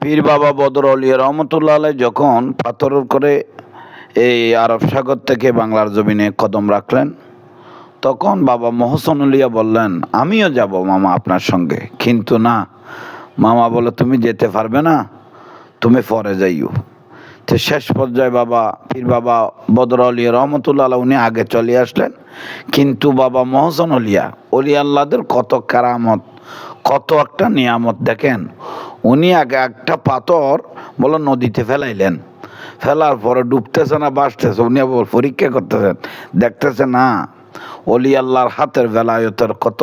পীর বাবা বদর আলী রহমতুল্লাহ আলাই যখন পাথর করে এই আরব সাগর থেকে বাংলার জমিনে কদম রাখলেন, তখন বাবা মহসন উলিয়া বললেন, আমিও যাব মামা আপনার সঙ্গে। কিন্তু না, মামা বলে, তুমি যেতে পারবে না, তুমি পরে যাইও। তো শেষ পর্যায়ে বাবা, পীর বাবা বদর আলী রহমতুল্লাহ উনি আগে চলে আসলেন। কিন্তু বাবা মহসন উলিয়া অলি আল্লাহদের কত কারামত, কত একটা নিয়ামত দেখেন। উনি আগে একটা পাথর বলো নদীতে ফেলাইলেন। ফেলার পরে ডুবতেছে না, বাঁচতেছে। উনি আবার পরীক্ষা করতেছেন। দেখতেছে না, অলি আল্লাহর হাতের বেলায়তের কত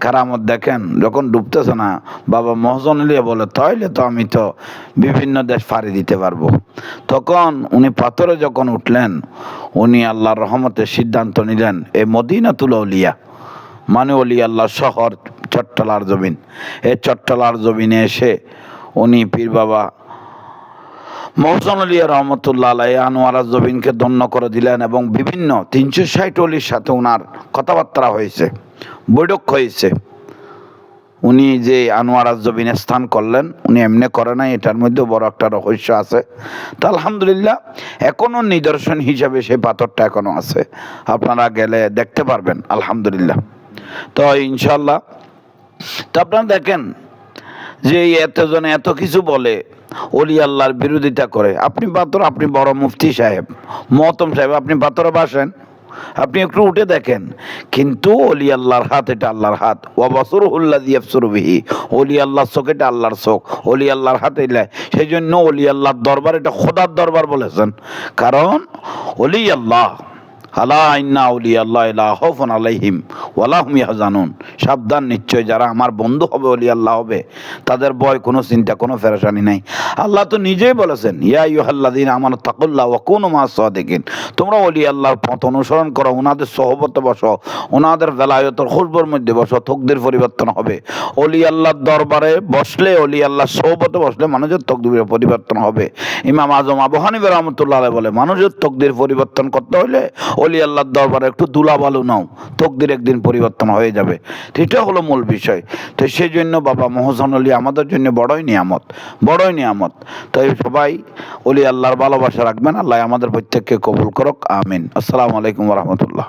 কারামত দেখেন, যখন ডুবতেছে না, বাবা মহসন আলিয়া বলে, তাইলে তো আমি তো বিভিন্ন দেশ ফাড়ি দিতে পারব। তখন উনি পাথরে যখন উঠলেন, উনি আল্লাহর রহমতের সিদ্ধান্ত নিলেন এই মদিনাতুল অলিয়া। মানে অলি আল্লাহ শহর চট্টলার জমিন। এই চট্টলার জমিনে এসে উনি পীর বাবা মহসন আলিয়া রহমতুল্লাহ আলাই আনোয়ারা জবিনকে দন্য করে দিলেন এবং বিভিন্ন তিনশো ষাট অলির সাথে ওনার কথাবার্তা হয়েছে, বৈঠক হয়েছে। উনি যে আনোয়ারা জবিনে স্থান করলেন, উনি এমনি করে নাই, এটার মধ্যে বড় একটা রহস্য আছে। তো আলহামদুলিল্লাহ এখনও নিদর্শন হিসাবে সেই পাথরটা এখনও আছে। আপনারা গেলে দেখতে পারবেন, আলহামদুলিল্লাহ। তো ইনশাল্লাহ তো আপনারা দেখেন যে এতজনে এত কিছু বলে অলি আল্লাহর বিরোধিতা করে। আপনি পাথর আপনি বড় মুফতি সাহেব, মহতম সাহেব, আপনি পাথরে বাসেন, আপনি একটু উঠে দেখেন। কিন্তু অলি আল্লাহর হাত, এটা আল্লাহর হাত। ও বসর উল্লাহ বিহি। অলি আল্লাহর চোখ, এটা আল্লাহর চোখ। অলি আল্লাহর হাত এলে সেই জন্য অলি আল্লাহর দরবার, এটা খোদার দরবার বলেছেন। কারণ অলি আল্লাহ আলা সাবধান নিশ্চয়, যারা আমার বন্ধু হবে আল্লাহ হবে, তাদের কোনো চিন্তা, কোনো নাই। আল্লাহ তো নিজেই বলেছেন আমার তাকুল্লাহ ওয়া কুনু মা সাদিকিন। তোমরা অলি আল্লাহর পথ অনুসরণ করো ওনাদের সহবতে বসো ওনাদের বেলায়তের খুশবর মধ্যে বসো, তকদির পরিবর্তন হবে। অলি আল্লাহর দরবারে বসলে অলি আল্লাহর সহবতে বসলে মানুষের তকদিরের পরিবর্তন হবে। ইমাম আজম আবু হানিফ রহমতুল্লাহ বলে, মানুষের তকদির পরিবর্তন করতে হলে অলি আল্লাহর দরবারে একটু দুলাবালু নাও, তকদির একদিন পরিবর্তন হয়ে যাবে। এটা হলো মূল বিষয়। তো সেই জন্য বাবা মহসন অলি আমাদের জন্য বড়ই নিয়ামত বড়ই নিয়ামত। তাই সবাই অলি আল্লাহর ভালোবাসা রাখবেন, আল্লাহ আমাদের প্রত্যেককে কবুল করক, আমিন। আসসালামু আলাইকুম রহমতুল্লাহ।